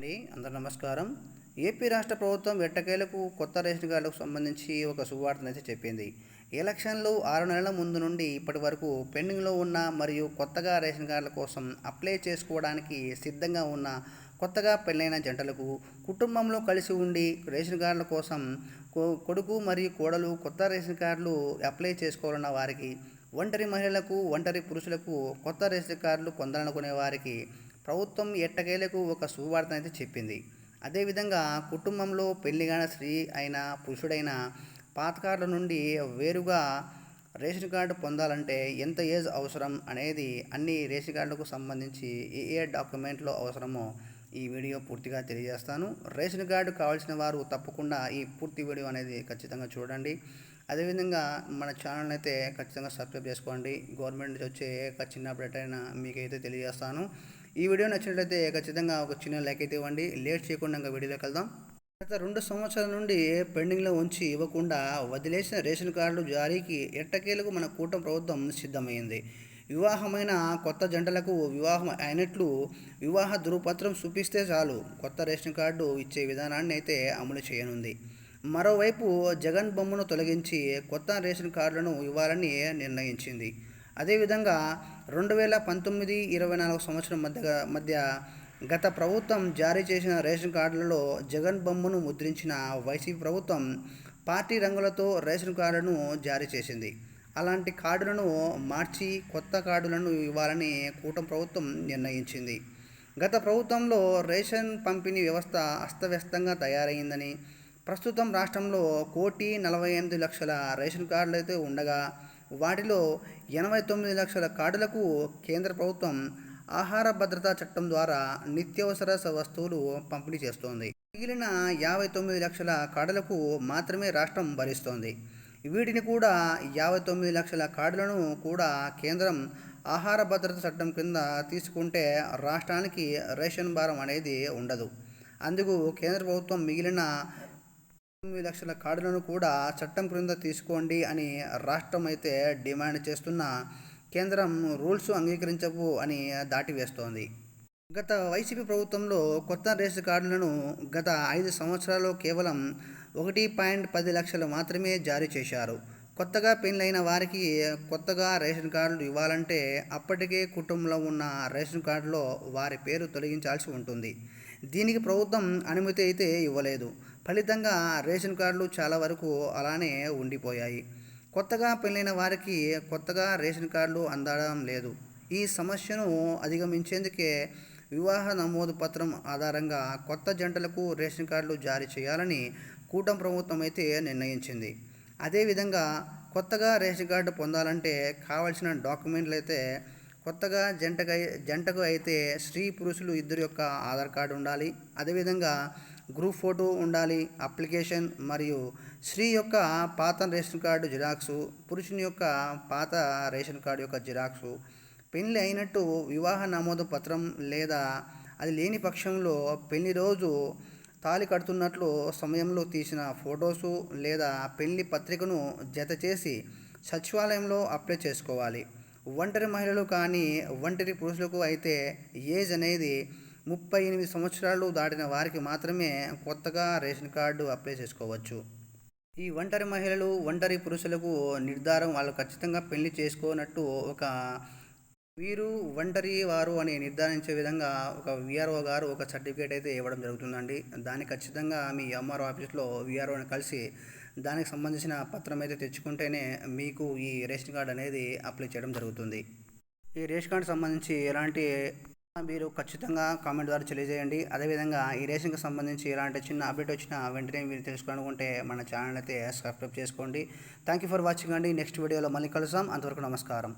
అండి. అందరు నమస్కారం. ఏపీ రాష్ట్ర ప్రభుత్వం వెట్టకేలకు కొత్త రేషన్ కార్డులకు సంబంధించి ఒక శుభవార్తనైతే చెప్పింది. ఎలక్షన్లు ఆరు నెలల ముందు నుండి ఇప్పటి వరకు పెండింగ్లో ఉన్న మరియు కొత్తగా రేషన్ కార్డుల కోసం అప్లై చేసుకోవడానికి సిద్ధంగా ఉన్న కొత్తగా పెళ్ళైన జంటలకు కుటుంబంలో కలిసి ఉండి రేషన్ కార్డుల కోసం కొడుకు మరియు కోడలు కొత్త రేషన్ కార్డులు అప్లై చేసుకోవాలన్న వారికి ఒంటరి మహిళలకు ఒంటరి పురుషులకు కొత్త రేషన్ కార్డులు పొందాలనుకునే వారికి ప్రభుత్వం ఎట్టకేలకు ఒక శుభవార్త అయితే చెప్పింది. అదేవిధంగా కుటుంబంలో పెళ్ళిగాన స్త్రీ అయినా పురుషుడైన పాతకారుల నుండి వేరుగా రేషన్ కార్డు పొందాలంటే ఎంత ఏజ్ అవసరం అనేది అన్ని రేషన్ కార్డులకు సంబంధించి ఏ ఏ డాక్యుమెంట్లు అవసరమో ఈ వీడియో పూర్తిగా తెలియజేస్తాను. రేషన్ కార్డు కావాల్సిన వారు తప్పకుండా ఈ పూర్తి వీడియో అనేది ఖచ్చితంగా చూడండి. అదేవిధంగా మన ఛానల్ అయితే ఖచ్చితంగా సబ్స్క్రైబ్ చేసుకోండి. గవర్నమెంట్ నుంచి వచ్చే ఒక చిన్న అప్డేట్ అయినా మీకైతే తెలియజేస్తాను. ఈ వీడియో నచ్చినట్లయితే ఖచ్చితంగా ఒక చిన్న లైక్ అయితే ఇవ్వండి. లేట్ చేయకుండా ఇంకా వీడియోలోకి వెళ్దాం గత రెండు సంవత్సరాల నుండి పెండింగ్లో ఉంచి ఇవ్వకుండా వదిలేసిన రేషన్ కార్డులు జారీకి ఎట్టకేలకు మన కూటమి ప్రభుత్వం సిద్ధమైంది. వివాహమైన కొత్త జంటలకు వివాహం అయినట్లు వివాహ ధృవపత్రం చూపిస్తే చాలు. కొత్త రేషన్ కార్డు ఇచ్చే విధానాన్ని అయితే అమలు చేయనుంది. మరోవైపు జగన్ బొమ్మను తొలగించి కొత్త రేషన్ కార్డులను ఇవ్వాలని నిర్ణయించింది. అదేవిధంగా రెండు వేల పంతొమ్మిది ఇరవై నాలుగు సంవత్సరం మధ్య మధ్య గత ప్రభుత్వం జారీ చేసిన రేషన్ కార్డులలో జగన్ బొమ్మను ముద్రించిన వైసీపీ ప్రభుత్వం పార్టీ రంగులతో రేషన్ కార్డులను జారీ చేసింది. అలాంటి కార్డులను మార్చి కొత్త కార్డులను ఇవ్వాలని కూటమి ప్రభుత్వం నిర్ణయించింది. గత ప్రభుత్వంలో రేషన్ పంపిణీ వ్యవస్థ అస్తవ్యస్తంగా తయారైందని ప్రస్తుతం రాష్ట్రంలో కోటి నలభై ఎనిమిది లక్షల రేషన్ కార్డులు అయితే ఉండగా వాటిలో ఎనభై తొమ్మిది లక్షల కార్డులకు కేంద్ర ప్రభుత్వం ఆహార భద్రతా చట్టం ద్వారా నిత్యావసర వస్తువులు పంపిణీ చేస్తోంది. మిగిలిన యాభై తొమ్మిది లక్షల కార్డులకు మాత్రమే రాష్ట్రం భరిస్తోంది. వీటిని కూడా యాభై తొమ్మిది లక్షల కార్డులను కూడా కేంద్రం ఆహార భద్రత చట్టం కింద తీసుకుంటే రాష్ట్రానికి రేషన్ భారం అనేది ఉండదు. అందుకు కేంద్ర ప్రభుత్వం మిగిలిన తొమ్మిది లక్షల కార్డులను కూడా చట్టం క్రింద తీసుకోండి అని రాష్ట్రం అయితే డిమాండ్ చేస్తున్న కేంద్రం రూల్స్ అంగీకరించవు అని దాటివేస్తోంది. గత వైసీపీ ప్రభుత్వంలో కొత్త రేషన్ కార్డులను గత ఐదు సంవత్సరాల్లో కేవలం ఒకటి పాయింట్ పది లక్షలు మాత్రమే జారీ చేశారు. కొత్తగా పెళ్ళైన వారికి కొత్తగా రేషన్ కార్డులు ఇవ్వాలంటే అప్పటికే కుటుంబంలో ఉన్న రేషన్ కార్డులో వారి పేరు తొలగించాల్సి ఉంటుంది. దీనికి ప్రభుత్వం అనుమతి అయితే ఇవ్వలేదు. ఫలితంగా రేషన్ కార్డులు చాలా వరకు అలానే ఉండిపోయాయి. కొత్తగా పెళ్ళైన వారికి కొత్తగా రేషన్ కార్డులు అందడం లేదు. ఈ సమస్యను అధిగమించేందుకే వివాహ నమోదు పత్రం ఆధారంగా కొత్త జంటలకు రేషన్ కార్డులు జారీ చేయాలని కూటమి ప్రభుత్వం అయితే నిర్ణయించింది. అదేవిధంగా కొత్తగా రేషన్ కార్డు పొందాలంటే కావాల్సిన డాక్యుమెంట్లు అయితే కొత్తగా జంటగా జంటకు అయితే స్త్రీ పురుషులు ఇద్దరు యొక్క ఆధార్ కార్డు ఉండాలి. అదేవిధంగా గ్రూప్ ఫోటో ఉండాలి అప్లికేషన్ మరియు స్త్రీ యొక్క పాత రేషన్ కార్డు జిరాక్సు పురుషుని యొక్క పాత రేషన్ కార్డు యొక్క జిరాక్సు పెళ్ళి అయినట్టు వివాహ నమోదు పత్రం లేదా అది లేని పక్షంలో పెళ్ళి రోజు తాళి కడుతున్నట్లు సమయంలో తీసిన ఫొటోసు లేదా పెళ్ళి పత్రికను జత చేసి సచివాలయంలో అప్లై చేసుకోవాలి. ఒంటరి మహిళలు కానీ ఒంటరి పురుషులకు అయితే ఏజ్ అనేది ముప్పై ఎనిమిది సంవత్సరాలు దాటిన వారికి మాత్రమే కొత్తగా రేషన్ కార్డు అప్లై చేసుకోవచ్చు. ఈ ఒంటరి మహిళలు ఒంటరి పురుషులకు నిర్ధారం వాళ్ళు ఖచ్చితంగా పెళ్ళి చేసుకోనట్టు ఒక వీరు ఒంటరి వారు అని నిర్ధారించే విధంగా ఒక విఆర్ఓ గారు ఒక సర్టిఫికేట్ అయితే ఇవ్వడం జరుగుతుందండి. దాన్ని ఖచ్చితంగా మీ ఎంఆర్ఓ ఆఫీస్లో విఆర్ఓని కలిసి దానికి సంబంధించిన పత్రం అయితే తెచ్చుకుంటేనే మీకు ఈ రేషన్ కార్డు అనేది అప్లై చేయడం జరుగుతుంది. ఈ రేషన్ కార్డు సంబంధించి ఎలాంటి మీరు ఖచ్చితంగా కామెంట్ ద్వారా తెలియజేయండి. అదేవిధంగా ఈ రేసింగ్కి సంబంధించి ఎలాంటి చిన్న అప్డేట్ వచ్చినా వెంటనే మీరు తెలుసుకోవాలనుకుంటే మన ఛానల్ అయితే సబ్స్క్రైబ్ చేసుకోండి. థ్యాంక్ యూ ఫర్ వాచింగ్ అండి. నెక్స్ట్ వీడియోలో మళ్ళీ కలుసాం అంతవరకు నమస్కారం.